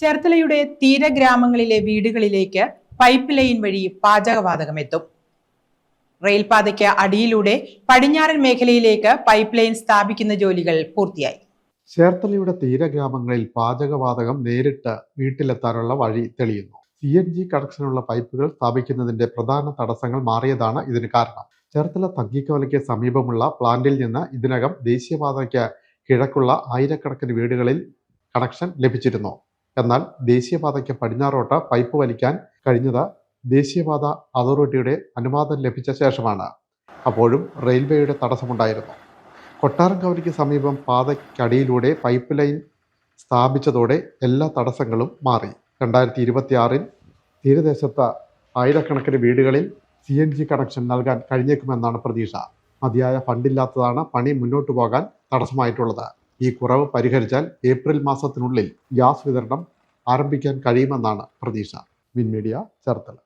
ചേർത്തലയുടെ തീരഗ്രാമങ്ങളിലെ വീടുകളിലേക്ക് pipe line വഴി പാചകവാതകം എത്തും. റെയിൽപാതയ്ക്ക് അടിയിലൂടെ പടിഞ്ഞാറൻ മേഖലയിലേക്ക് പൈപ്പ് ലൈൻ സ്ഥാപിക്കുന്ന ജോലികൾ പൂർത്തിയായി. ചേർത്തലയുടെ തീരഗ്രാമങ്ങളിൽ പാചകവാതകം നേരിട്ട് വീട്ടിലെത്താനുള്ള വഴി തെളിയുന്നു. സി എൻ ജി കണക്ഷനുള്ള പൈപ്പുകൾ സ്ഥാപിക്കുന്നതിന്റെ പ്രധാന തടസ്സങ്ങൾ മാറിയതാണ് ഇതിന് കാരണം. ചേർത്തല തങ്കിക്കവലയ്ക്ക് സമീപമുള്ള പ്ലാന്റിൽ നിന്ന് ഇതിനകം ദേശീയപാതയ്ക്ക് കിഴക്കുള്ള ആയിരക്കണക്കിന് വീടുകളിൽ കണക്ഷൻ ലഭിച്ചിരുന്നു. എന്നാൽ ദേശീയപാതയ്ക്ക് പടിഞ്ഞാറോട്ട് പൈപ്പ് വലിക്കാൻ കഴിഞ്ഞത് ദേശീയപാത അതോറിറ്റിയുടെ അനുവാദം ലഭിച്ച ശേഷമാണ്. അപ്പോഴും റെയിൽവേയുടെ തടസ്സമുണ്ടായിരുന്നു. കൊട്ടാരംകവലിക്ക് സമീപം പാതയ്ക്കടിയിലൂടെ പൈപ്പ് ലൈൻ സ്ഥാപിച്ചതോടെ എല്ലാ തടസ്സങ്ങളും മാറി. രണ്ടായിരത്തി ഇരുപത്തിയാറിൽ തീരദേശത്ത് ആയിരക്കണക്കിന് വീടുകളിൽ സി എൻ ജി കണക്ഷൻ നൽകാൻ കഴിഞ്ഞേക്കുമെന്നാണ് പ്രതീക്ഷ. മതിയായ ഫണ്ടില്ലാത്തതാണ് പണി മുന്നോട്ട് പോകാൻ തടസ്സമായിട്ടുള്ളത്. ഈ കുറവ് പരിഹരിച്ചാൽ ഏപ്രിൽ മാസത്തിനുള്ളിൽ ഗ്യാസ് വിതരണം ആരംഭിക്കാൻ കഴിയുമെന്നാണ് പ്രതീക്ഷ. Win media Cherthala.